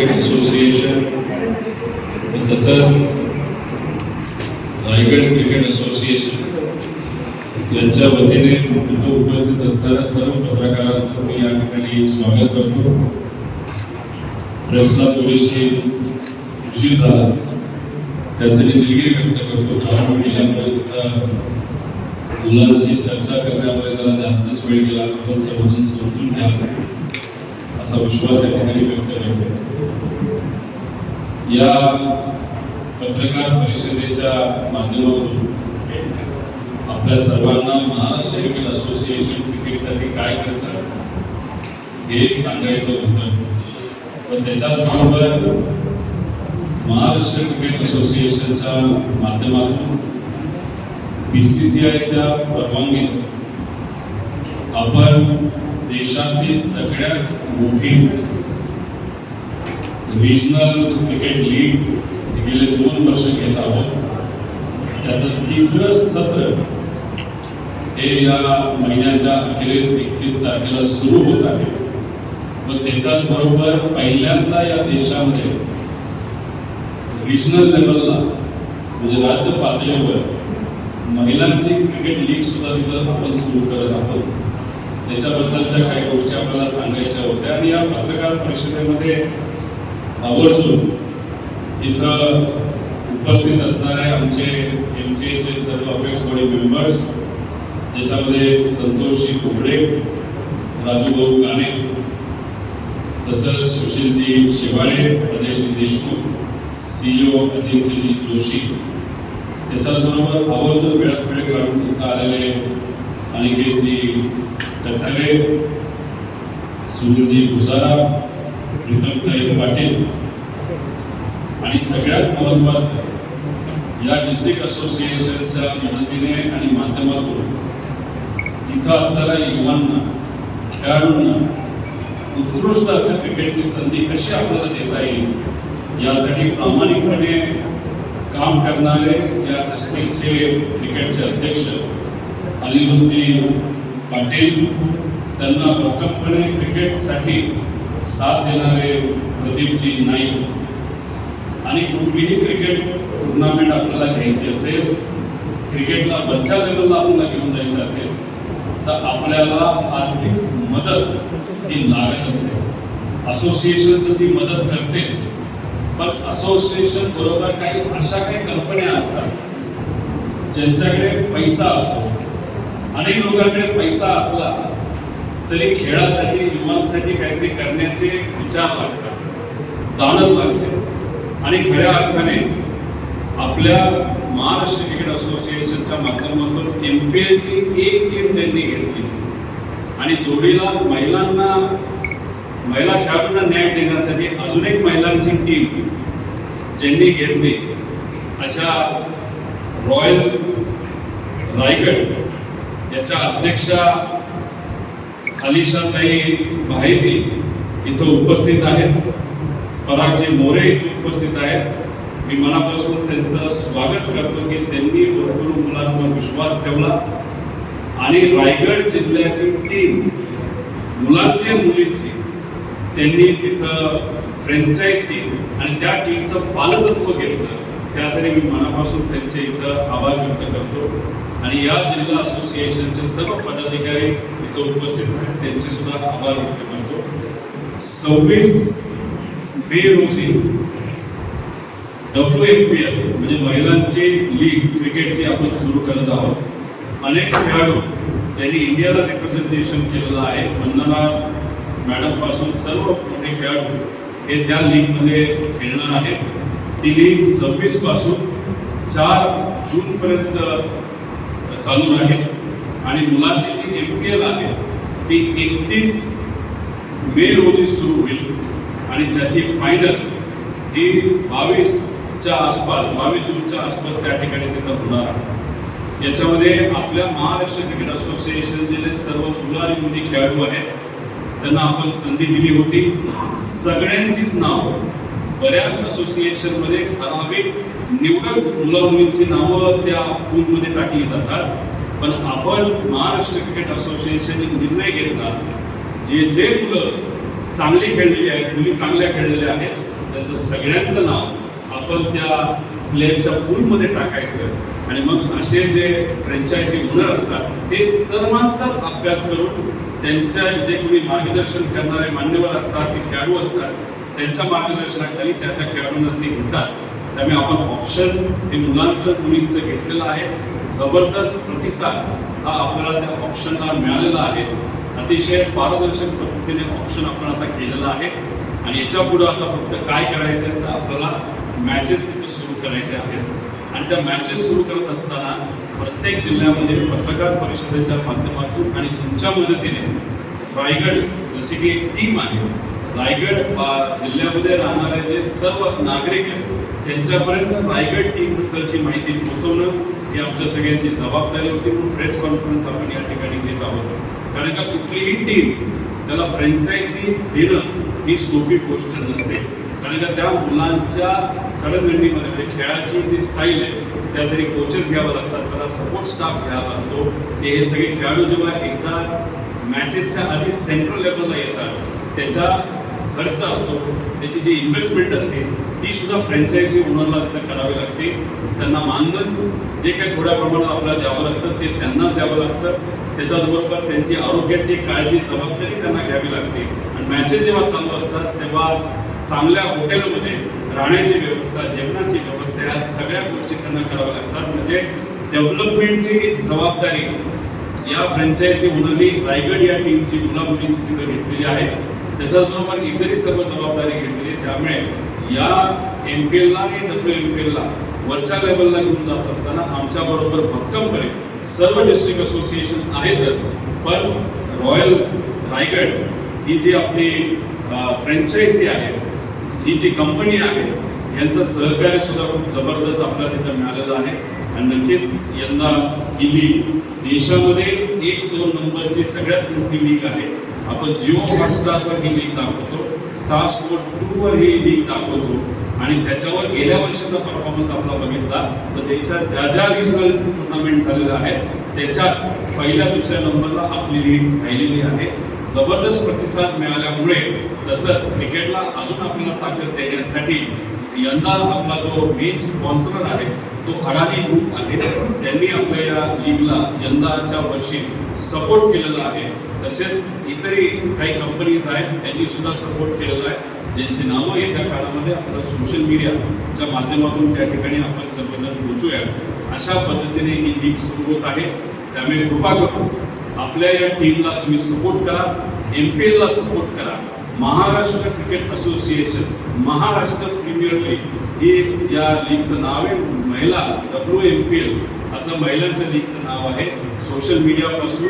Cricket association तसंच Raigad cricket association यांच्या वतीने तिथं उपस्थित असणाऱ्या सर्व पत्रकारांचं मी या ठिकाणी स्वागत करतो. प्रेसला थोडीशी उशीर झाला. त्यासाठी दिलगिरी व्यक्त करतो. कारण गेल्यापर्यंत मुलांशी चर्चा करण्यामुळे त्याला जास्तच वेळ गेला. आपण समजून समजून घ्यावं असा विश्वास या ठिकाणी व्यक्त करतो या पत्रकार परिषदेच्या माध्यमातून आपल्या सर्वांना महाराष्ट्र क्रिकेट असोसिएशन क्रिकेटसाठी काय करतात हे सांगायचं होतं पण त्याच्याच बरोबर महाराष्ट्र क्रिकेट असोसिएशनच्या माध्यमातून बी सी सी आयच्या परवानगीने आपण देशातली सगळ्यात मोठी रिजनल क्रिकेट लीग गेले दोन वर्ष घेत आहोत. त्याचं तिसरं सत्र हे या महिन्याच्या अखेरीस एकतीस तारखेला सुरू होत आहे. व त्याच्याच बरोबर पहिल्यांदा या देशामध्ये रिजनल लेवलला म्हणजे राज्य पातळीवर महिलांची क्रिकेट लीग सुद्धा तिथं आपण सुरू करत आहोत. त्याच्याबद्दलच्या काही गोष्टी आपल्याला सांगायच्या होत्या. आणि या पत्रकार परिषदेमध्ये आवर्जून इथं उपस्थित असणारे आमचे एम सी एचे सर्व अपेक्स बॉडी मेंबर्स ज्याच्यामध्ये संतोषजी कोबडे राजूभाऊ काने तसंच सुशीलजी शेवाळे अजयजी देशमुख सीईओ अजिंक्यजी जोशी त्याच्याचबरोबर आवर्जून वेळात वेळ काढून इथं आलेले अनिकेतजी टठारे सुनीलजी भुसारा प्रीतमताई पाटील आणि सगळ्यात महत्त्वाचं या डिस्ट्रिक्ट असोसिएशनच्या मदतीने आणि माध्यमातून इथं असणाऱ्या युवांना खेळाडूंना उत्कृष्ट असं क्रिकेटची संधी कशी आपल्याला देता येईल यासाठी प्रामाणिकपणे काम करणारे या डिस्ट्रिक्टचे क्रिकेटचे अध्यक्ष अनिरुद्धजी पाटील त्यांना भक्कमपणे क्रिकेटसाठी साथ देणारे प्रदीपजी नाईक. आणि कुठलीही क्रिकेट टुर्नामेंट आपल्याला घ्यायची असेल क्रिकेटला वरच्या लेवलला आपल्याला घेऊन जायचं असेल तर आपल्याला आर्थिक मदत ही लागत असते. असोसिएशन तर ती मदत करतेच पण असोसिएशन बरोबर काही अशा काही कंपन्या असतात ज्यांच्याकडे पैसा असतो. अनेक लोकांकडे पैसा असला तरी खेळासाठी युवांसाठी काहीतरी करण्याचे विचार लागतात. दानत लागते आणि खऱ्या अर्थाने आपल्या महाराष्ट्र क्रिकेट असोसिएशनच्या माध्यमातून एम पी एलची एक टीम त्यांनी घेतली. आणि जोडीला महिलांना महिला खेळाडूंना न्याय देण्यासाठी अजून एक महिलांची टीम ज्यांनी घेतली. अशा रॉयल रायगड याच्या अध्यक्षा अलिशाताई भाईती इथं उपस्थित आहेत. परागजी मोरे इथे उपस्थित आहेत. मी मनापासून त्यांचं स्वागत करतो की त्यांनी भरपूर मुलांवर विश्वास ठेवला. आणि रायगड जिल्ह्याची टीम मुलांची आणि मुलींची त्यांनी तिथं फ्रँचायसी आणि त्या टीमचं पालकत्व घेतलं. त्यासाठी मी मनापासून त्यांचे इथं आभार व्यक्त करतो. आणि या जिल्हा असोसिएशनचे सर्व पदाधिकारी इथं उपस्थित आहेत. त्यांचे सुद्धा आभार व्यक्त करतो. सव्वीस मे रोजी डब्ल्यू एम पी एल म्हणजे महिलांची लीग क्रिकेटची आपण सुरू करत आहोत. अनेक खेळाडू ज्यांनी इंडियाला रिप्रेझेंटेशन केलेलं आहे वंदना मॅडमपासून सर्व मोठे खेळाडू हे त्या लीगमध्ये खेळणार आहेत. ती लीग सव्वीसपासून चार जूनपर्यंत चालू राहील. आणि मुलांची जी एम पी एल आहे ती एकतीस मे रोजी सुरू होईल. आणि त्याची फायनल ही बावीसच्या आसपास बावीस जूनच्या आसपास त्या ठिकाणी तिथं होणार आहे. याच्यामध्ये आपल्या महाराष्ट्र क्रिकेट असोसिएशनचे जे सर्व मुलं आणि मुली खेळाडू आहेत त्यांना आपण संधी दिली होती. सगळ्यांचीच नाव बऱ्याच असोसिएशनमध्ये ठराविक निवडक मुला मुलींची नावं त्या पूलमध्ये टाकली जातात. पण आपण महाराष्ट्र क्रिकेट असोसिएशनने निर्णय घेतला. जे जे मुलं चांगली खेळलेली आहेत मुली चांगल्या खेळलेल्या आहेत त्यांचं सगळ्यांचं नाव आपण त्या प्लेअरच्या पूलमध्ये टाकायचं. आणि मग असे जे फ्रँचायझी ओनर असतात ते सर्वांचाच अभ्यास करून त्यांच्या जे कोणी मार्गदर्शन करणारे मान्यवर असतात ते खेळाडू असतात त्यांच्या मार्गदर्शनाखाली त्या त्या खेळाडूंना ते घेतात. त्यामुळे आपण ऑप्शन हे मुलांचं मुलींचं घेतलेलं आहे. जबरदस्त प्रतिसाद हा आपल्याला त्या ऑप्शनला मिळालेला आहे. अतिशय पारदर्शक पद्धतीने ऑप्शन आपण आता केलेलं आहे. आणि याच्या पुढं आता फक्त काय करायचं आहे तर आपल्याला मॅचेस तिथे सुरू करायचे आहेत. आणि त्या मॅचेस सुरू करत असताना प्रत्येक जिल्ह्यामध्ये पत्रकार परिषदेच्या माध्यमातून आणि तुमच्या मदतीने रायगड जशी की एक टीम आहे रायगड जिल्ह्यामध्ये राहणारे जे सर्व नागरिक आहेत त्यांच्यापर्यंत रायगड टीमबद्दलची माहिती पोहोचवणं ही आमच्या सगळ्यांची जबाबदारी होती म्हणून प्रेस कॉन्फरन्स आपण या ठिकाणी घेत आहोत. कारण का कुठलीही टीम त्याला फ्रँचायझी देणं ही सोपी गोष्ट नसते. कारण का त्या मुलांच्या जडणघडणीमध्ये म्हणजे खेळाची जी स्टाईल आहे त्यासाठी कोचेस घ्यावं लागतात त्याला सपोर्ट स्टाफ घ्यावा लागतो. ते हे सगळे खेळाडू जेव्हा एकदा मॅचेसच्या आधी सेंट्रल लेवलला येतात त्याच्या खर्च असतो त्याची जी इन्व्हेस्टमेंट असते ती सुद्धा फ्रँचायझी ओनरला तिथं करावी लागते. त्यांना मानधन जे काही थोड्या प्रमाणात आपल्याला द्यावं लागतं ते त्यांनाच द्यावं लागतं. त्याच्याचबरोबर त्यांची आरोग्याची काळजी जबाबदारी त्यांना घ्यावी लागते. आणि मॅचेस जेव्हा चालू असतात तेव्हा चांगल्या हॉटेलमध्ये राहण्याची व्यवस्था जेवणाची व्यवस्था या सगळ्या गोष्टी त्यांना कराव्या लागतात. म्हणजे डेव्हलपमेंटची जबाबदारी या फ्रँचायझी ओनरनी रायगड या टीमची मुलामुलींची तिथं घेतलेली आहे. त्याच्याचबरोबर इतरही सर्व जबाबदारी घेतली त्यामुळे या एम पी एलला आणि डब्ल्यू एम पी एलला वरच्या लेवलला घेऊन जात असताना आमच्याबरोबर भक्कमपणे सर्व डिस्ट्रिक्ट असोसिएशन आहेतच. पण रॉयल रायगड ही जी आपली फ्रँचायझी आहे ही जी कंपनी आहे यांचं सहकार्य सुद्धा खूप जबरदस्त आपल्याला तिथं मिळालेलं आहे. आणि नक्कीच यंदा ही लीग देशामध्ये एक दोन नंबरची सगळ्यात मोठी लीग आहे. आपण जिओ हॉटस्टारवर ही लीग दाखवतो. स्टार स्पोर्ट टू वर ही लीग दाखवतो. आणि त्याच्यावर गेल्या वर्षीचा परफॉर्मन्स आपला बघितला तर देशात ज्या ज्या रिजनल टुर्नामेंट झालेल्या आहेत त्याच्यात पहिल्या दुसऱ्या नंबरला आपली लीग राहिलेली आहे. जबरदस्त प्रतिसाद मिळाल्यामुळे तसंच क्रिकेटला अजून आपल्याला ताकद देण्यासाठी यंदा आपला जो मेन स्पॉन्सर आहे तो अडाणी ग्रुप आहे. त्यांनी आपल्या या लीगला यंदाच्या वर्षी सपोर्ट केलेला आहे. तसेच इतरही काही कंपनीज आहेत त्यांनी सुद्धा सपोर्ट केलेला आहे. ज्यांची नावं येत्या काळामध्ये आपल्या सोशल मीडियाच्या माध्यमातून त्या ठिकाणी आपण सर्वजण पोचूया अशा पद्धतीने ही लीग सुरू होत आहे. त्यामुळे कृपा करून आपल्या या टीमला तुम्ही सपोर्ट करा. एम पी एलला सपोर्ट करा. Maharashtra cricket association Maharashtra premier league हे या लीगचं नाव आहे. महिला डब्ल्यू एम पी एल असं महिलांच्या लीगचं नाव आहे. सोशल मीडियापासून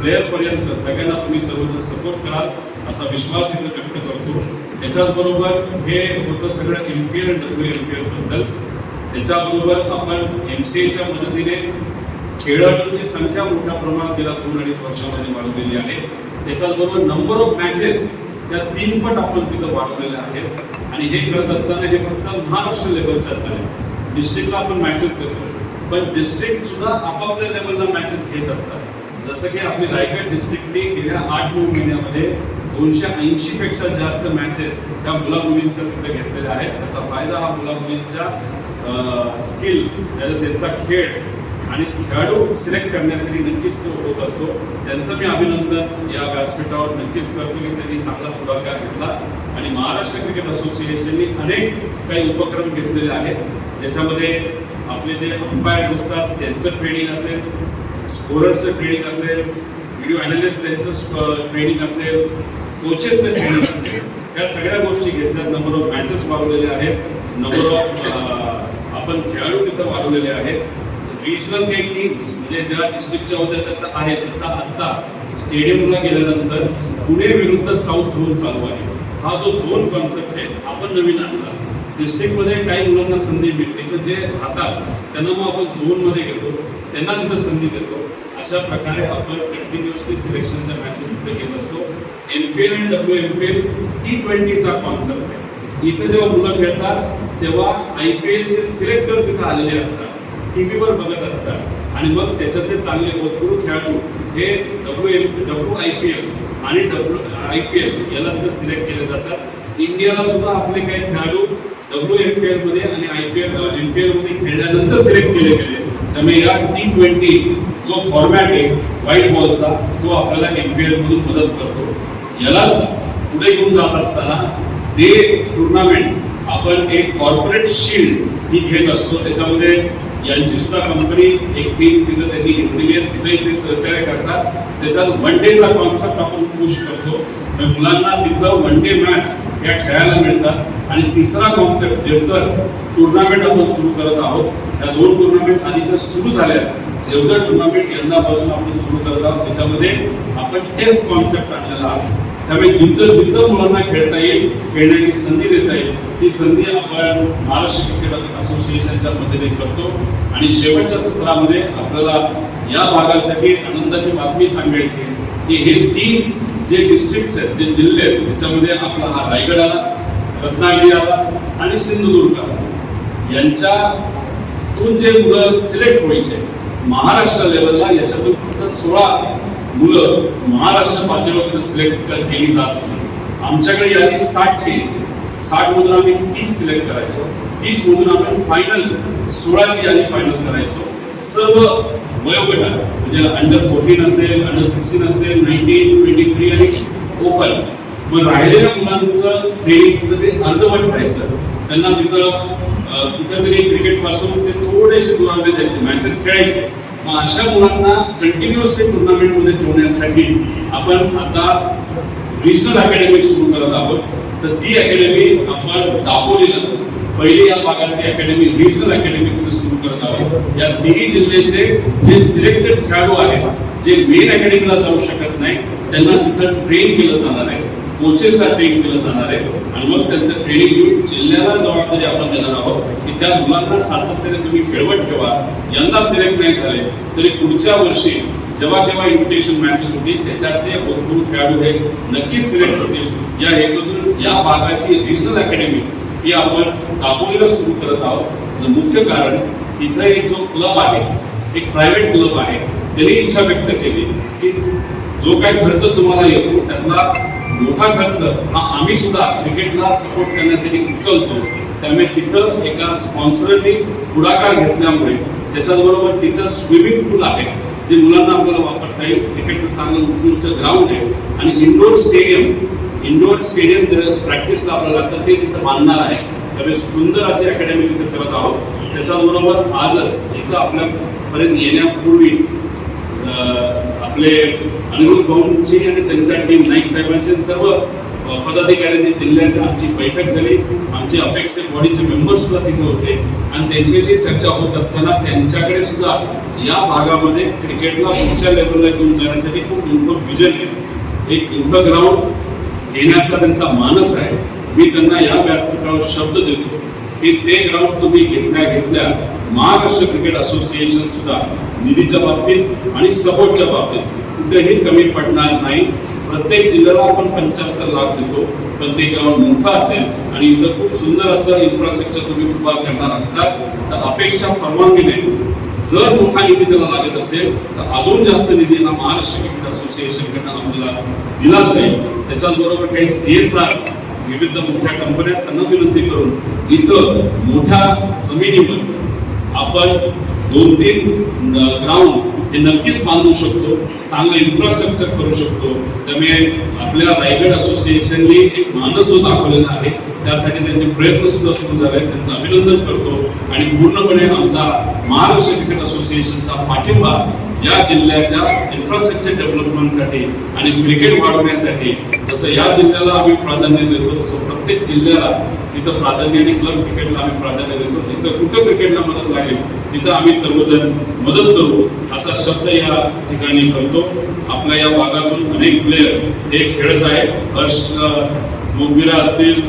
प्लेअरपर्यंत सगळ्यांना तुम्ही सर्वजण सपोर्ट कराल असा विश्वास इथं व्यक्त करतो. त्याच्याचबरोबर हे होतं सगळं एम पी एल आणि डब्ल्यू एम पी एलबद्दल त्याच्याबरोबर आपण एम सी एच्या मदतीने खेळाडूंची संख्या मोठ्या प्रमाणात गेल्या दोन अडीच वर्षामध्ये वाढवलेली आहे. त्याच्याचबरोबर नंबर ऑफ मॅचेस या तीनपट आपण तिथं वाढवलेले आहेत. आणि हे करत असताना हे फक्त महाराष्ट्र लेवलच्याच झाले डिस्ट्रिक्टला आपण मॅचेस देतो. पण डिस्ट्रिक्ट सुद्धा आपापल्या लेवलला मॅचेस घेत असतात. जसं की आपली रायगड डिस्ट्रिक्टने गेल्या आठ नऊ महिन्यामध्ये दोनशे ऐंशी पेक्षा जास्त मॅचेस त्या मुला मुलींच्या तिथे घेतलेल्या आहेत. त्याचा फायदा हा मुला मुलींच्या स्किल त्यांचा खेळ खेळाडू सिलेक्ट करण्यासाठी नक्कीच तो होत असतो. त्यांचं मी अभिनंदन. या व्यासपीठावर नक्कीच करतो की त्यांनी चांगला पुढाकार घेतला. आणि महाराष्ट्र क्रिकेट असोसिएशनने अनेक काही उपक्रम घेतलेले आहेत. ज्याच्यामध्ये आपले जे अंपायर्स असतात त्यांचं ट्रेनिंग असेल स्कोरर्सचं ट्रेनिंग असेल व्हिडिओ अॅनालिस्ट त्यांचं ट्रेनिंग असेल कोचेसचं ट्रेनिंग असेल. या सगळ्या गोष्टी घेतल्या नंबर ऑफ मॅचेस वाढवलेल्या आहेत. नंबर ऑफ आपण खेळाडू तिथं वाढवलेले आहेत. रिजनल काही टीम्स म्हणजे ज्या डिस्ट्रिक्टच्या होत्या त्या तर आहेत जसा आत्ता स्टेडियमला गेल्यानंतर पुणे विरुद्ध साऊथ झोन चालू आहे. हा जो झोन कॉन्सेप्ट आहे आपण नवीन आणला. डिस्ट्रिक्टमध्ये काही मुलांना संधी मिळते तर जे राहतात त्यांना मग आपण झोनमध्ये घेतो त्यांना तिथं संधी देतो. अशा प्रकारे आपण कंटिन्युअसली सिलेक्शनच्या मॅचेस तिथे घेत असतो. एम पी एल आणि W M P L T ट्वेंटीचा concept आहे. इथे जेव्हा मुलं खेळतात तेव्हा आय पी एलचे सिलेक्टर तिथं आलेले असतात. टी व्हीवर बघत असतात. आणि मग त्याच्यातले चांगले भरपूर खेळाडू हे W M W I P L आणि डब्ल्यू आय पी एल याला तिथं सिलेक्ट केले जातात. इंडियाला सुद्धा आपले काही खेळाडू डब्ल्यू एम पी एलमध्ये आणि I P L M P एलमध्ये खेळल्यानंतर सिलेक्ट केले गेले. त्यामुळे या टी ट्वेंटी जो फॉर्मॅट आहे व्हाईट बॉलचा तो आपल्याला एम पी एलमधून मदत करतो. यालाच पुढे घेऊन जात असताना ते टुर्नामेंट आपण एक कॉर्पोरेट शील्ड ही घेत असतो. त्याच्यामध्ये यांची सुद्धा कंपनी एक टीम तिथं त्यांनी घेतलेली आहे तिथे ते सहकार्य करतात. त्याच्यात वन डेचा कॉन्सेप्ट आपण पुश करतो. मुलांना तिथं वन डे मॅच या खेळायला मिळतात. आणि तिसरा कॉन्सेप्ट देवघर टुर्नामेंट आपण सुरू करत आहोत या दोन टुर्नामेंट आधीच्या सुरू झाल्या देवधर टुर्नामेंट यंदापासून आपण सुरू करत आहोत त्याच्यामध्ये आपण टेस्ट कॉन्सेप्ट आणलेला आहे. त्यामुळे जिथं जिथं मुलांना खेळता येईल खेळण्याची संधी देता येईल ती संधी आपण महाराष्ट्र क्रिकेट असोसिएशनच्या मदतीने करतो. आणि शेवटच्या सत्रामध्ये आपल्याला या भागासाठी आनंदाची बातमी सांगायची की हे तीन जे डिस्ट्रिक्ट्स आहेत जे जिल्हे आहेत त्याच्यामध्ये आपला हा रायगड आला रत्नागिरी आला आणि सिंधुदुर्ग आला. यांच्यातून जे मुलं सिलेक्ट व्हायचे महाराष्ट्र लेवलला याच्यातून फक्त सोळा मुलं महाराष्ट्र पातळीवर सिलेक्ट केली जात होती. आमच्याकडे यादी साठची यायची साठ मधून आम्ही तीस सिलेक्ट करायचो. तीस मधून आपण फायनल सोळाची यादी फायनल करायचो. सर्व वयोगटात म्हणजे अंडर फोर्टीन असेल अंडर सिक्स्टीन असेल नाईन्टीन ट्वेंटी थ्री आणि ओपन मग राहिलेल्या मुलांचं ट्रेनिंग फक्त ते अर्धवट व्हायचं त्यांना तिथं अं, कुठेतरी क्रिकेटपासून ते थोडेसे दुरावले जायचे मॅचेस खेळायचे. मग अशा मुलांना कंटिन्युअसली टुर्नामेंटमध्ये ठेवण्यासाठी आपण आता रिजनल अकॅडमी सुरू करत आहोत. तर ती अकॅडमी आपण दापोलीला पहिली या भागातली अकॅडमी रिजनल अकॅडमी तुम्ही सुरू करत आहोत या तिन्ही जिल्ह्याचे जे सिलेक्टेड खेळाडू आहेत जे मेन अकॅडमीला जाऊ शकत नाही त्यांना तिथं ट्रेन केलं जाणार आहे. कोचेसला ट्रेन केलं जाणार आहे. आणि मग त्यांचं ट्रेनिंग घेऊन जिल्ह्याला जबाबदारी आपण देणार आहोत की त्या मुलांना सातत्याने तुम्ही खेळवत ठेवा. यंदा सिलेक्ट नाही झाले तरी पुढच्या वर्षी जेव्हा केव्हा इन्व्हिटेशन मॅचेस होतील त्याच्यातले भरपूर खेळाडू हे नक्कीच सिलेक्ट होतील. या हेतूतून या भागाची रिजनल अकॅडमी ही आपण दाबोलीला सुरू करत आहोत. मुख्य कारण तिथं एक जो क्लब आहे एक प्रायव्हेट क्लब आहे त्यांनी इच्छा व्यक्त केली की जो काय खर्च तुम्हाला येतो त्यातला मोठा खर्च हा आम्ही सुद्धा क्रिकेटला सपोर्ट करण्यासाठी उचलतो. त्यामुळे तिथं एका स्पॉन्सरनी पुढाकार घेतल्यामुळे त्याच्याबरोबर तिथं स्विमिंग पूल आहे. जे मुलांना आपल्याला वापरता येईल क्रिकेटचं चांगलं उत्कृष्ट ग्राउंड आहे. आणि इंडोर स्टेडियम इंडोर स्टेडियम जे प्रॅक्टिसला आपल्याला लागतं ते तिथं बांधणार आहे. त्यामुळे सुंदर अशी अकॅडमी तिथे करत आहोत. त्याच्याबरोबर आजच इथं आपल्यापर्यंत येण्यापूर्वी आपले अनिरुद्ध भाऊंची आणि त्यांच्या टीम नाईक साहेबांचे सर्व पदाधिकाऱ्यांची जिल्ह्याच्या आमची बैठक झाली. आमचे अपेक्षित बॉडीचे मेंबर्स सुद्धा तिथे होते. आणि त्यांच्याशी चर्चा होत असताना त्यांच्याकडे सुद्धा या भागामध्ये क्रिकेटला पुढच्या लेवलला घेऊन जाण्यासाठी खूप मोठं विजन आहे. एक मोठं ग्राउंड घेण्याचा त्यांचा मानस आहे. मी त्यांना या व्यासपीठावर शब्द देतो. की ते ग्राउंड तुम्ही घेतल्या घेतल्या महाराष्ट्र क्रिकेट असोसिएशन सुद्धा निधीच्या बाबतीत आणि सपोर्टच्या बाबतीत कुठेही कमी पडणार नाही. प्रत्येक जिल्ह्याला आपण पंच्याहत्तर लाख देतो. पण ते ग्राउंड मोठं असेल आणि इथं खूप सुंदर असं इन्फ्रास्ट्रक्चर तुम्ही उभा करणार असाल तर अपेक्षा परवानगी नाही. जर मोठा निधी त्याला लागत असेल तर अजून जास्त निधी हा महाराष्ट्र क्रिकेट असोसिएशनकडनं आपल्याला दिला जाईल. त्याच्याचबरोबर काही सी एस आर विविध मोठ्या कंपन्या त्यांना विनंती करून इथं मोठ्या जमिनीवर आपण दोन तीन ग्राउंड हे नक्कीच बांधू शकतो चांगलं इन्फ्रास्ट्रक्चर करू शकतो. त्यामुळे आपल्या रायगड असोसिएशनने एक मानस जो दाखवलेला आहे त्यासाठी त्यांचे प्रयत्न सुद्धा सुरू झाले आहेत त्यांचं अभिनंदन करतो. आणि पूर्णपणे आमचा महाराष्ट्र क्रिकेट असोसिएशनचा पाठिंबा या जिल्ह्याच्या इन्फ्रास्ट्रक्चर डेव्हलपमेंटसाठी आणि क्रिकेट वाढवण्यासाठी जसं या जिल्ह्याला आम्ही प्राधान्य देतो तसं प्रत्येक जिल्ह्याला तिथं प्राधान्य आणि क्लब क्रिकेटला आम्ही प्राधान्य देतो. जिथं कुठं क्रिकेटला मदत लागेल तिथं आम्ही सर्वजण मदत करू असा शब्द या ठिकाणी करतो आपल्या या भागातून अनेक प्लेयर हे खेळत आहेत. हर्ष मोगविरा असतील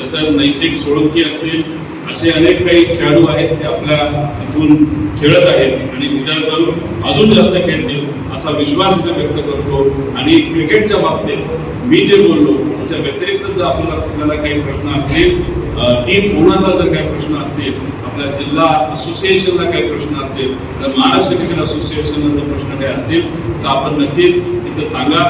तसंच नैतिक सोळंकी असतील असे अनेक काही खेळाडू आहेत ते आपल्या इथून खेळत आहेत. आणि उद्या जाऊन अजून जास्त खेळतील. असा विश्वास इथे व्यक्त करतो. आणि क्रिकेटच्या बाबतीत मी जे बोललो त्याच्या व्यतिरिक्त जर आपल्याला आपल्याला काही प्रश्न असतील टीम ओनरला जर काही प्रश्न असतील आपल्या जिल्हा असोसिएशनला काही प्रश्न असतील तर महाराष्ट्र क्रिकेट असोसिएशनला जर प्रश्न काही असतील तर आपण नक्कीच तिथं सांगा.